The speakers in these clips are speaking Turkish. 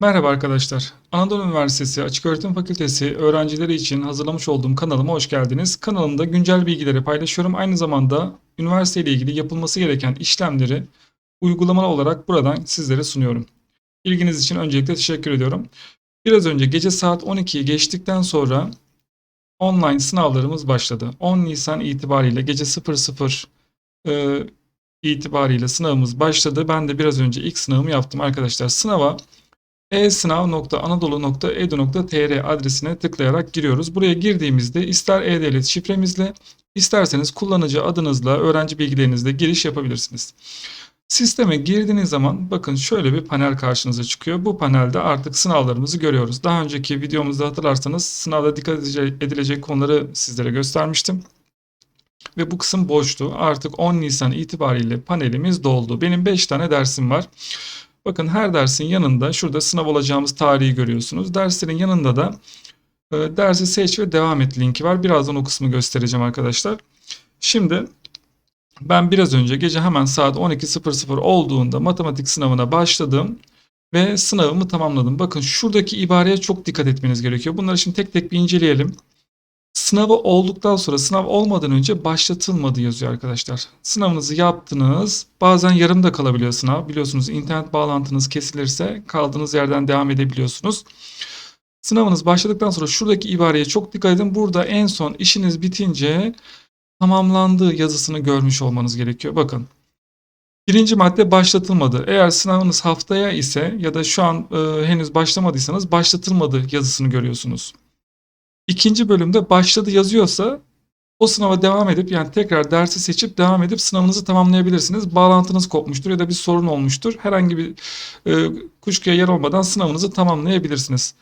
Merhaba arkadaşlar. Anadolu Üniversitesi Açıköğretim Fakültesi öğrencileri için hazırlamış olduğum kanalıma hoş geldiniz. Kanalımda güncel bilgileri paylaşıyorum. Aynı zamanda üniversite ile ilgili yapılması gereken işlemleri uygulamalı olarak buradan sizlere sunuyorum. İlginiz için öncelikle teşekkür ediyorum. Biraz önce gece saat 12'yi geçtikten sonra online sınavlarımız başladı. 10 Nisan itibariyle gece 00 e, itibariyle sınavımız başladı. Ben de biraz önce ilk sınavımı yaptım arkadaşlar. Sınava e-sınav.anadolu.edu.tr adresine tıklayarak giriyoruz. Buraya girdiğimizde ister e-devlet şifremizle isterseniz kullanıcı adınızla öğrenci bilgilerinizle giriş yapabilirsiniz. Sisteme girdiğiniz zaman bakın şöyle bir panel karşınıza çıkıyor. Bu panelde artık sınavlarımızı görüyoruz. Daha önceki videomuzda hatırlarsanız sınavda dikkat edilecek konuları sizlere göstermiştim. Ve bu kısım boştu. Artık 10 Nisan itibariyle panelimiz doldu. Benim 5 tane dersim var. Bakın her dersin yanında şurada sınav olacağımız tarihi görüyorsunuz. Derslerin yanında da e, dersi seç ve devam et linki var. Birazdan o kısmı göstereceğim arkadaşlar. Şimdi ben biraz önce gece hemen saat 12.00 olduğunda matematik sınavına başladım ve sınavımı tamamladım. Bakın şuradaki ibareye çok dikkat etmeniz gerekiyor. Bunları şimdi tek tek bir inceleyelim. Sınavı olduktan sonra sınav olmadan önce başlatılmadı yazıyor arkadaşlar. Sınavınızı yaptınız. Bazen yarım da kalabiliyor sınav. Biliyorsunuz internet bağlantınız kesilirse kaldığınız yerden devam edebiliyorsunuz. Sınavınız başladıktan sonra şuradaki ibareye çok dikkat edin. Burada en son işiniz bitince tamamlandı yazısını görmüş olmanız gerekiyor. Bakın. Birinci madde başlatılmadı. Eğer sınavınız haftaya ise ya da şu an e, henüz başlamadıysanız başlatılmadı yazısını görüyorsunuz ikinci bölümde başladı yazıyorsa o sınava devam edip yani tekrar dersi seçip devam edip sınavınızı tamamlayabilirsiniz. Bağlantınız kopmuştur ya da bir sorun olmuştur. Herhangi bir e, kuşkuya yer olmadan sınavınızı tamamlayabilirsiniz.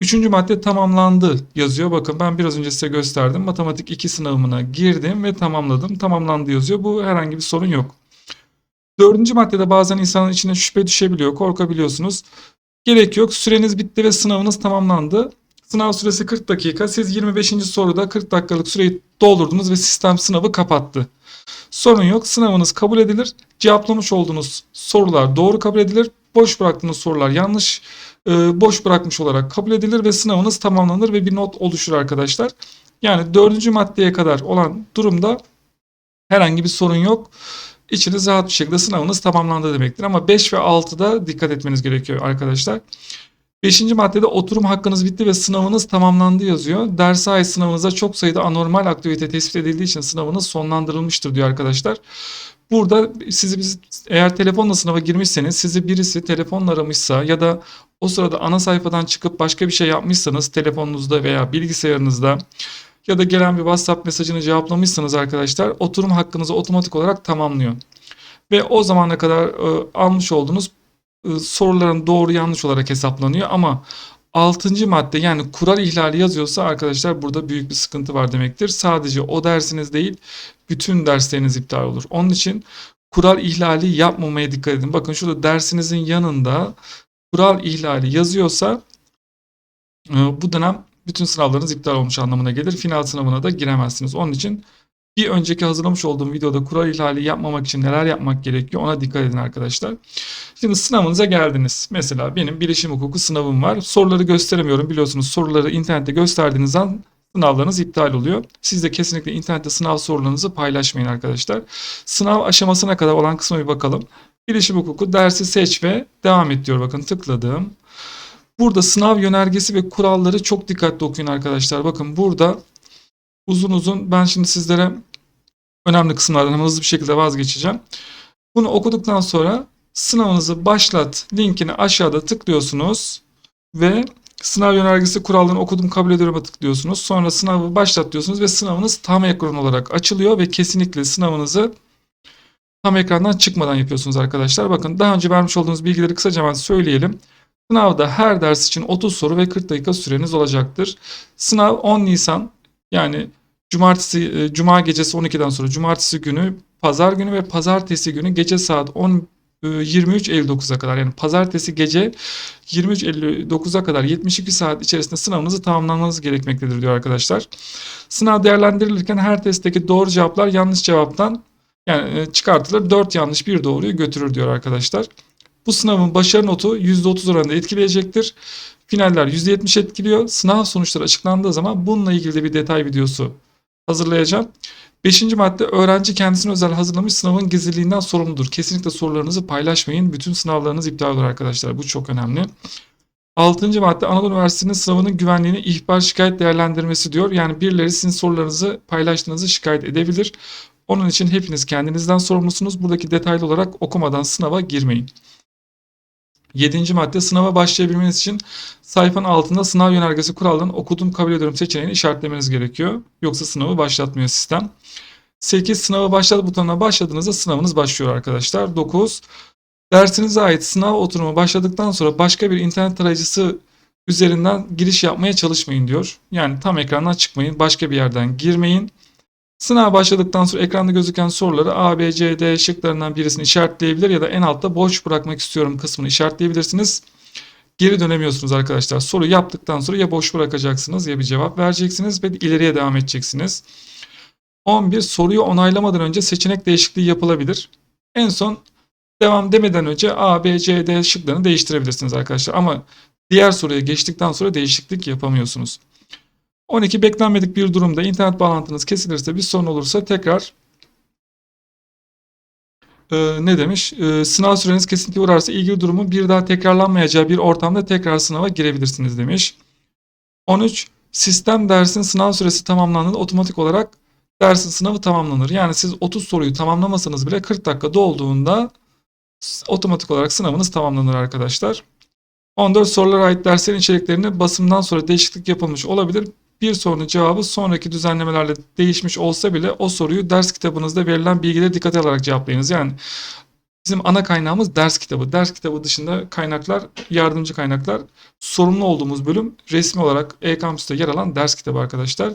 Üçüncü madde tamamlandı yazıyor. Bakın ben biraz önce size gösterdim. Matematik 2 sınavına girdim ve tamamladım. Tamamlandı yazıyor. Bu herhangi bir sorun yok. Dördüncü maddede bazen insanın içine şüphe düşebiliyor, korkabiliyorsunuz. Gerek yok. Süreniz bitti ve sınavınız tamamlandı. Sınav süresi 40 dakika. Siz 25. soruda 40 dakikalık süreyi doldurdunuz ve sistem sınavı kapattı. Sorun yok. Sınavınız kabul edilir. Cevaplamış olduğunuz sorular doğru kabul edilir. Boş bıraktığınız sorular yanlış e, boş bırakmış olarak kabul edilir ve sınavınız tamamlanır ve bir not oluşur arkadaşlar. Yani dördüncü maddeye kadar olan durumda herhangi bir sorun yok. İçiniz rahat bir şekilde sınavınız tamamlandı demektir. Ama 5 ve 6'da dikkat etmeniz gerekiyor arkadaşlar. Beşinci maddede oturum hakkınız bitti ve sınavınız tamamlandı yazıyor. Ders ait sınavınıza çok sayıda anormal aktivite tespit edildiği için sınavınız sonlandırılmıştır diyor arkadaşlar. Burada sizi biz eğer telefonla sınava girmişseniz sizi birisi telefonla aramışsa ya da o sırada ana sayfadan çıkıp başka bir şey yapmışsanız telefonunuzda veya bilgisayarınızda ya da gelen bir WhatsApp mesajını cevaplamışsanız arkadaşlar oturum hakkınızı otomatik olarak tamamlıyor. Ve o zamana kadar e, almış olduğunuz soruların doğru yanlış olarak hesaplanıyor ama 6. madde yani kural ihlali yazıyorsa arkadaşlar burada büyük bir sıkıntı var demektir. Sadece o dersiniz değil bütün dersleriniz iptal olur. Onun için kural ihlali yapmamaya dikkat edin. Bakın şurada dersinizin yanında kural ihlali yazıyorsa e, bu dönem bütün sınavlarınız iptal olmuş anlamına gelir. Final sınavına da giremezsiniz. Onun için bir önceki hazırlamış olduğum videoda kural ihlali yapmamak için neler yapmak gerekiyor ona dikkat edin arkadaşlar. Şimdi sınavınıza geldiniz. Mesela benim bilişim hukuku sınavım var. Soruları gösteremiyorum biliyorsunuz. Soruları internette gösterdiğiniz an sınavlarınız iptal oluyor. Siz de kesinlikle internette sınav sorularınızı paylaşmayın arkadaşlar. Sınav aşamasına kadar olan kısma bir bakalım. Bilişim hukuku dersi seç ve devam et diyor. Bakın tıkladım. Burada sınav yönergesi ve kuralları çok dikkatli okuyun arkadaşlar. Bakın burada uzun uzun ben şimdi sizlere önemli kısımlardan hızlı bir şekilde vazgeçeceğim. Bunu okuduktan sonra sınavınızı başlat linkini aşağıda tıklıyorsunuz ve sınav yönergesi kurallarını okudum kabul ediyorum'a tıklıyorsunuz. Sonra sınavı başlat diyorsunuz ve sınavınız tam ekran olarak açılıyor ve kesinlikle sınavınızı tam ekrandan çıkmadan yapıyorsunuz arkadaşlar. Bakın daha önce vermiş olduğunuz bilgileri kısaca hemen söyleyelim. Sınavda her ders için 30 soru ve 40 dakika süreniz olacaktır. Sınav 10 Nisan yani cumartesi e, cuma gecesi 12'den sonra cumartesi günü, pazar günü ve pazartesi günü gece saat 10 23.59'a kadar yani pazartesi gece 23.59'a kadar 72 saat içerisinde sınavınızı tamamlamanız gerekmektedir diyor arkadaşlar. Sınav değerlendirilirken her testteki doğru cevaplar yanlış cevaptan yani e, çıkartılır. 4 yanlış bir doğruyu götürür diyor arkadaşlar. Bu sınavın başarı notu %30 oranında etkileyecektir. Finaller %70 etkiliyor. Sınav sonuçları açıklandığı zaman bununla ilgili de bir detay videosu hazırlayacağım. Beşinci madde öğrenci kendisine özel hazırlamış sınavın gizliliğinden sorumludur. Kesinlikle sorularınızı paylaşmayın. Bütün sınavlarınız iptal olur arkadaşlar. Bu çok önemli. Altıncı madde Anadolu Üniversitesi'nin sınavının güvenliğini ihbar şikayet değerlendirmesi diyor. Yani birileri sizin sorularınızı paylaştığınızı şikayet edebilir. Onun için hepiniz kendinizden sorumlusunuz. Buradaki detaylı olarak okumadan sınava girmeyin. Yedinci madde sınava başlayabilmeniz için sayfanın altında sınav yönergesi kurallarını okudum kabul ediyorum seçeneğini işaretlemeniz gerekiyor. Yoksa sınavı başlatmıyor sistem. 8 sınava başlat butonuna başladığınızda sınavınız başlıyor arkadaşlar. 9 dersinize ait sınav oturumu başladıktan sonra başka bir internet tarayıcısı üzerinden giriş yapmaya çalışmayın diyor. Yani tam ekrandan çıkmayın, başka bir yerden girmeyin. Sınav başladıktan sonra ekranda gözüken soruları A, B, C, D şıklarından birisini işaretleyebilir ya da en altta boş bırakmak istiyorum kısmını işaretleyebilirsiniz. Geri dönemiyorsunuz arkadaşlar. Soru yaptıktan sonra ya boş bırakacaksınız ya bir cevap vereceksiniz ve ileriye devam edeceksiniz. 11 soruyu onaylamadan önce seçenek değişikliği yapılabilir. En son devam demeden önce A, B, C, D şıklarını değiştirebilirsiniz arkadaşlar. Ama diğer soruya geçtikten sonra değişiklik yapamıyorsunuz. 12 beklenmedik bir durumda internet bağlantınız kesilirse bir sorun olursa tekrar e, ne demiş? E, sınav süreniz kesinlikle uğrarsa ilgili durumun bir daha tekrarlanmayacağı bir ortamda tekrar sınava girebilirsiniz demiş. 13 sistem dersin sınav süresi tamamlandığında otomatik olarak dersin sınavı tamamlanır. Yani siz 30 soruyu tamamlamasanız bile 40 dakika dolduğunda otomatik olarak sınavınız tamamlanır arkadaşlar. 14 sorulara ait derslerin içeriklerini basımdan sonra değişiklik yapılmış olabilir. Bir sorunun cevabı sonraki düzenlemelerle değişmiş olsa bile o soruyu ders kitabınızda verilen bilgileri dikkate alarak cevaplayınız. Yani bizim ana kaynağımız ders kitabı. Ders kitabı dışında kaynaklar, yardımcı kaynaklar. Sorumlu olduğumuz bölüm resmi olarak e-kampüste yer alan ders kitabı arkadaşlar.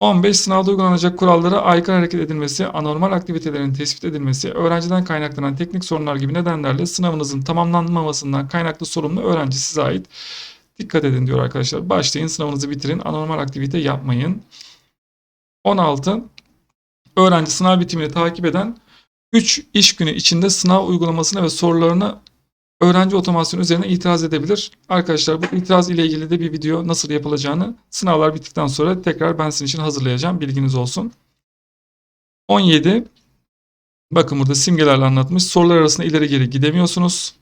15 sınavda uygulanacak kurallara aykırı hareket edilmesi, anormal aktivitelerin tespit edilmesi, öğrenciden kaynaklanan teknik sorunlar gibi nedenlerle sınavınızın tamamlanmamasından kaynaklı sorumlu öğrenci size ait. Dikkat edin diyor arkadaşlar. Başlayın sınavınızı bitirin. Anormal aktivite yapmayın. 16. Öğrenci sınav bitimini takip eden 3 iş günü içinde sınav uygulamasına ve sorularına öğrenci otomasyon üzerine itiraz edebilir. Arkadaşlar bu itiraz ile ilgili de bir video nasıl yapılacağını sınavlar bittikten sonra tekrar ben sizin için hazırlayacağım. Bilginiz olsun. 17. Bakın burada simgelerle anlatmış. Sorular arasında ileri geri gidemiyorsunuz.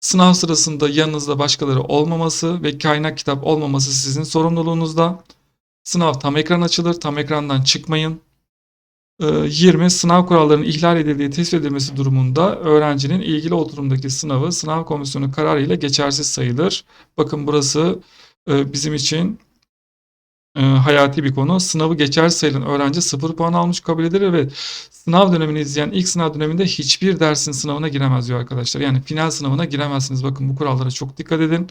Sınav sırasında yanınızda başkaları olmaması ve kaynak kitap olmaması sizin sorumluluğunuzda. Sınav tam ekran açılır. Tam ekrandan çıkmayın. 20 sınav kurallarının ihlal edildiği tespit edilmesi durumunda öğrencinin ilgili oturumdaki sınavı sınav komisyonu kararıyla geçersiz sayılır. Bakın burası e, bizim için e, hayati bir konu. Sınavı geçersiz sayılan öğrenci 0 puan almış kabul edilir ve sınav dönemini izleyen ilk sınav döneminde hiçbir dersin sınavına giremez diyor arkadaşlar. Yani final sınavına giremezsiniz. Bakın bu kurallara çok dikkat edin.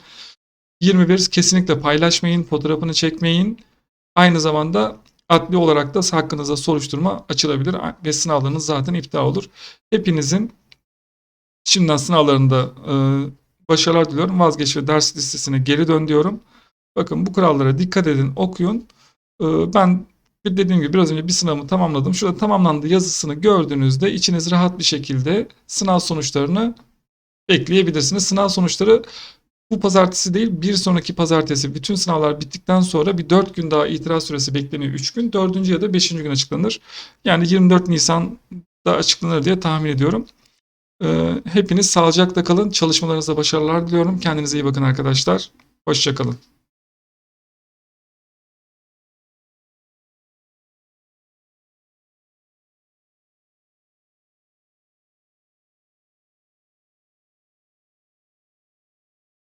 21 kesinlikle paylaşmayın, fotoğrafını çekmeyin. Aynı zamanda adli olarak da hakkınızda soruşturma açılabilir ve sınavlarınız zaten iptal olur. Hepinizin şimdiden sınavlarında e, başarılar diliyorum. Vazgeç ve ders listesine geri dön diyorum. Bakın bu kurallara dikkat edin, okuyun. E, ben dediğim gibi biraz önce bir sınavımı tamamladım. Şurada tamamlandı yazısını gördüğünüzde içiniz rahat bir şekilde sınav sonuçlarını bekleyebilirsiniz. Sınav sonuçları bu pazartesi değil bir sonraki pazartesi bütün sınavlar bittikten sonra bir 4 gün daha itiraz süresi bekleniyor 3 gün. 4. ya da 5. gün açıklanır. Yani 24 Nisan'da açıklanır diye tahmin ediyorum. Ee, hepiniz sağlıcakla kalın. Çalışmalarınızda başarılar diliyorum. Kendinize iyi bakın arkadaşlar. Hoşçakalın.